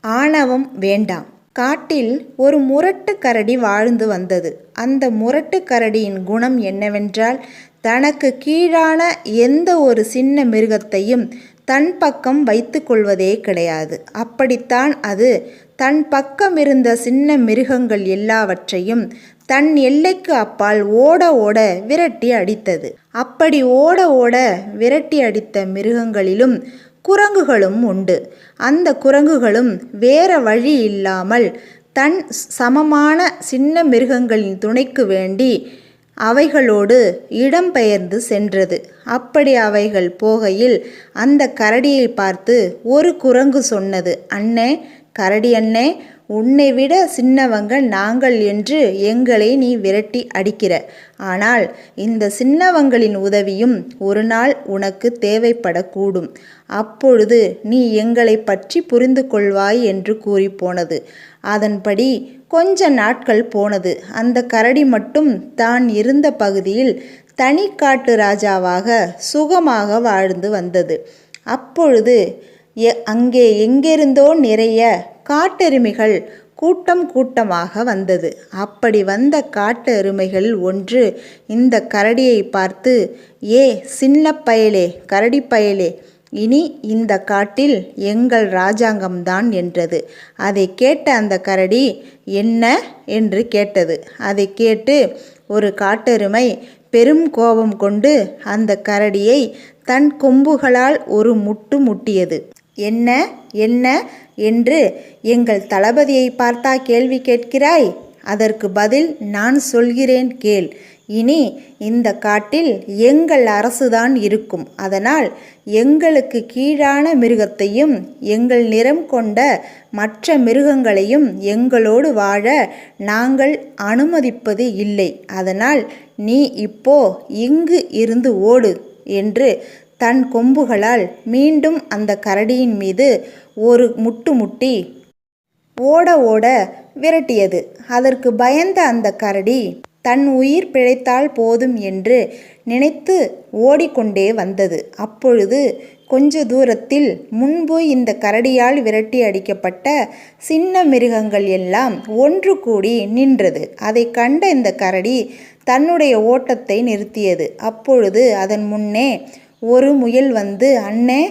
ஆணவம் வேண்டாம். காட்டில் ஒரு முரட்டு கரடி வாழ்ந்து வந்தது. அந்த முரட்டு கரடியின் குணம் என்னவென்றால் தனக்கு கீழான எந்த ஒரு சின்ன மிருகத்தையும் தன் பக்கம் வைத்து கொள்வதே கிடையாது. அப்படித்தான் அது தன் பக்கம் இருந்த சின்ன மிருகங்கள் எல்லாவற்றையும் தன் எல்லைக்கு அப்பால் ஓட ஓட விரட்டி அடித்தது. அப்படி ஓட ஓட விரட்டி அடித்த மிருகங்களிலும் குரங்குகளும் உண்டு. அந்த குரங்குகளும் வேற வழி இல்லாமல் தன் சமமான சின்ன மிருகங்களின் துணைக்கு வேண்டி அவைகளோடு இடம்பெயர்ந்து சென்றது. அப்படி அவைகள் போகையில் அந்த கரடியை பார்த்து ஒரு குரங்கு சொன்னது அண்ணே கரடி அண்ணே உன்னை விட சின்னவங்க நாங்கள் என்று எங்களை நீ விரட்டி அடிக்கிற. ஆனால் இந்த சின்னவங்களின் உதவியும் ஒரு நாள் உனக்கு தேவைப்படக்கூடும். அப்பொழுது நீ எங்களை பற்றி புரிந்து கொள்வாய் என்று கூறி போனது அதன்படி கொஞ்ச நாட்கள் போனது. அந்த கரடி மட்டும் தான் இருந்த பகுதியில் தனி காட்டு ராஜாவாக சுகமாக வாழ்ந்து வந்தது. அப்பொழுது எ அங்கே எங்கிருந்தோ நிறைய காட்டெருமைகள் கூட்டம் கூட்டமாக வந்தது. அப்படி வந்த காட்டு எருமைகள் ஒன்று இந்த கரடியை பார்த்து ஏ சின்ன பயலே கரடி பயலே இனி இந்த காட்டில் எங்கள் ராஜாங்கம்தான் என்றது. அதை கேட்ட அந்த கரடி என்ன? என்று கேட்டது. அதை கேட்டு ஒரு காட்டெருமை பெரும் கோபம் கொண்டு அந்த கரடியை தன் கொம்புகளால் ஒரு முட்டு முட்டியது. என்ன என்ன என்று எங்கள் தளபதியை பார்த்தா கேள்வி கேட்கிறாய்? அதற்கு பதில் நான் சொல்கிறேன் கேள். இனி இந்த காட்டில் எங்கள் அரசுதான் இருக்கும். அதனால் எங்களுக்கு கீழான மிருகத்தையும் எங்கள் நிறம் கொண்ட மற்ற மிருகங்களையும் எங்களோடு வாழ நாங்கள் அனுமதிப்பது இல்லை. அதனால் நீ இப்போ இங்கு இருந்து ஓடு என்று தன் கொம்புகளால் மீண்டும் அந்த கரடியின் மீது ஒரு முட்டு முட்டி ஓட ஓட விரட்டியது. அதற்கு பயந்த அந்த கரடி தன் உயிர் பிழைத்தால் போதும் என்று நினைத்து ஓடிக்கொண்டே வந்தது. அப்பொழுது கொஞ்ச தூரத்தில் முன்பு இந்த கரடியால் விரட்டி அடிக்கப்பட்ட சின்ன மிருகங்கள் எல்லாம் ஒன்று கூடி நின்றது. அதை கண்ட இந்த கரடி தன்னுடைய ஓட்டத்தை நிறுத்தியது. அப்பொழுது அதன் முன்னே ஒரு முயல் வந்து அண்ணே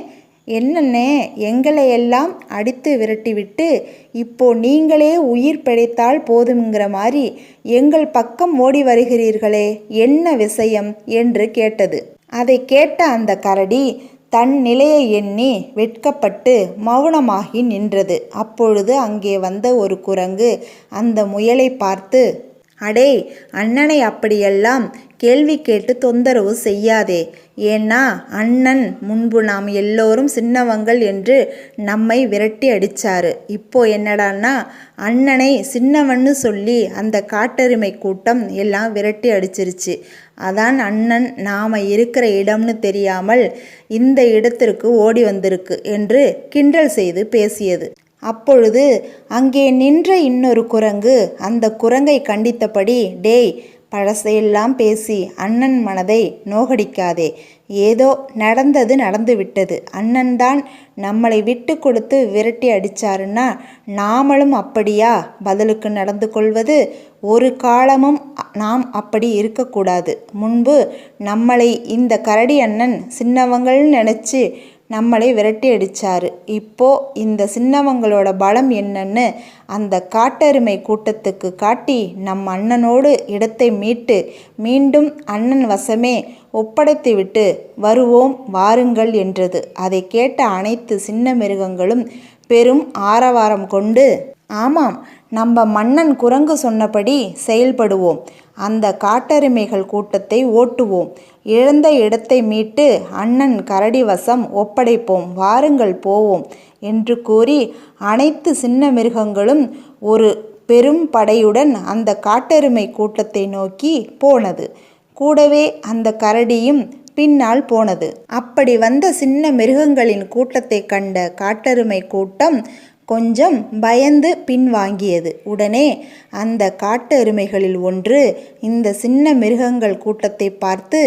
என்னண்ணே எங்களை எல்லாம் அடித்து விரட்டிவிட்டு இப்போ நீங்களே உயிர் பிழைத்தால் போதுங்கிற மாதிரி எங்கள் பக்கம் ஓடி வருகிறீர்களே என்ன விஷயம்? என்று கேட்டது. அதை கேட்ட அந்த கரடி தன் நிலையை எண்ணி வெட்கப்பட்டு மௌனமாகி நின்றது. அப்பொழுது அங்கே வந்த ஒரு குரங்கு அந்த முயலை பார்த்து அடே அண்ணனை அப்படியெல்லாம் கேள்வி கேட்டு தொந்தரவு செய்யாதே. ஏன்னா அண்ணன் முன்பு நாம் எல்லோரும் சின்னவங்கள் என்று நம்மை விரட்டி அடித்தாரு இப்போ என்னடான்னா அண்ணனை சின்னவன்னு சொல்லி அந்த காட்டெருமை கூட்டம் எல்லாம் விரட்டி அடிச்சிருச்சு. அதான் அண்ணன் நாம் இருக்கிற இடம்னு தெரியாமல் இந்த இடத்திற்கு ஓடி வந்திருக்கு என்று கிண்டல் செய்து பேசியது. அப்பொழுது அங்கே நின்ற இன்னொரு குரங்கு அந்த குரங்கை கண்டித்தபடி டேய் பழசையெல்லாம் பேசி அண்ணன் மனதை நோகடிக்காதே. ஏதோ நடந்தது நடந்துவிட்டது. அண்ணன்தான் நம்மளை விட்டு கொடுத்து விரட்டி அடிச்சாருன்னா நாமளும் அப்படியா? பதிலுக்கு நடந்து கொள்வது ஒரு காலமும் நாம் அப்படி இருக்கக்கூடாது. முன்பு நம்மளை இந்த கரடி அண்ணன் சின்னவங்கள்னு நினச்சி நம்மளை விரட்டி அடித்தார் இப்போ இந்த சின்னவங்களோட பலம் என்னன்னு அந்த காட்டெருமை கூட்டத்துக்கு காட்டி நம் அண்ணனோடு இடத்தை மீட்டு மீண்டும் அண்ணன் வசமே ஒப்படைத்துவிட்டு வருவோம் வாருங்கள் என்றது. அதை கேட்ட அனைத்து சின்ன மிருகங்களும் பெரும் ஆரவாரம் கொண்டு ஆமாம் நம்ம மன்னன் குரங்கு சொன்னபடி செயல்படுவோம். அந்த காட்டெருமைகள் கூட்டத்தை ஓட்டுவோம். இழந்த இடத்தை மீட்டு அண்ணன் கரடி வசம் ஒப்படைப்போம் வாருங்கள் போவோம் என்று கூறி அனைத்து சின்ன மிருகங்களும் ஒரு பெரும் படையுடன் அந்த காட்டெருமை கூட்டத்தை நோக்கி போனது. கூடவே அந்த கரடியும் பின்னால் போனது. அப்படி வந்த சின்ன மிருகங்களின் கூட்டத்தை கண்ட காட்டெருமை கூட்டம் கொஞ்சம் பயந்து பின்வாங்கியது. உடனே அந்த காட்டெருமைகளில் ஒன்று இந்த சின்ன மிருகங்கள் கூட்டத்தை பார்த்து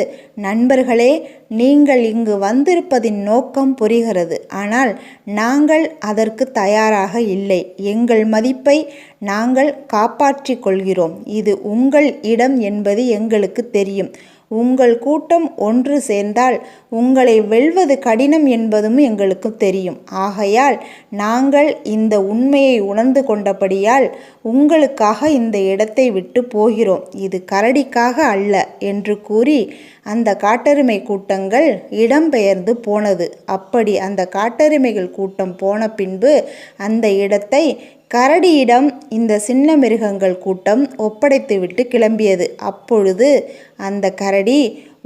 நண்பர்களே நீங்கள் இங்கு வந்திருப்பதின் நோக்கம் புரிகிறது. ஆனால் நாங்கள் அதற்கு தயாராக இல்லை. எங்கள் மதிப்பை நாங்கள் காப்பாற்றிக் கொள்கிறோம். இது உங்கள் இடம் என்பது எங்களுக்கு தெரியும். உங்கள் கூட்டம் ஒன்று சேர்ந்தால் உங்களை வெல்வது கடினம் என்பதும் எங்களுக்கு தெரியும். ஆகையால் நாங்கள் இந்த உண்மையை உணர்ந்து கொண்டபடியால் உங்களுக்காக இந்த இடத்தை விட்டு போகிறோம். இது கரடிக்காக அல்ல என்று கூறி அந்த காட்டெருமை கூட்டங்கள் இடம்பெயர்ந்து போனது. அப்படி அந்த காட்டெருமைகள் கூட்டம் போன பின்பு அந்த இடத்தை கரடியிடம் இந்த சின்ன மிருகங்கள் கூட்டம் ஒப்படைத்துவிட்டு கிளம்பியது. அப்பொழுது அந்த கரடி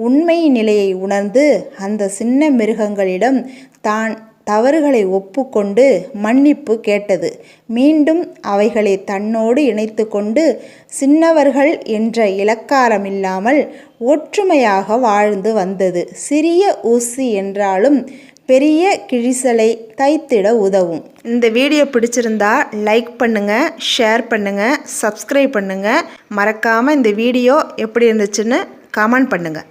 உண்மை நிலையை உணர்ந்து அந்த சின்ன மிருகங்களிடம் தான் தவறுகளை ஒப்புக்கொண்டு மன்னிப்பு கேட்டது. மீண்டும் அவைகளை தன்னோடு இணைத்து கொண்டு சின்னவர்கள் என்ற இலக்காரமில்லாமல் ஒற்றுமையாக வாழ்ந்து வந்தது. சிறிய ஊசி என்றாலும் பெரிய கிழிசலை தைத்திட உதவும். இந்த வீடியோ பிடிச்சிருந்தா லைக் பண்ணுங்கள் ஷேர் பண்ணுங்கள் சப்ஸ்கிரைப் பண்ணுங்கள் மறக்காமல் இந்த வீடியோ எப்படி இருந்துச்சுன்னு கமெண்ட் பண்ணுங்கள்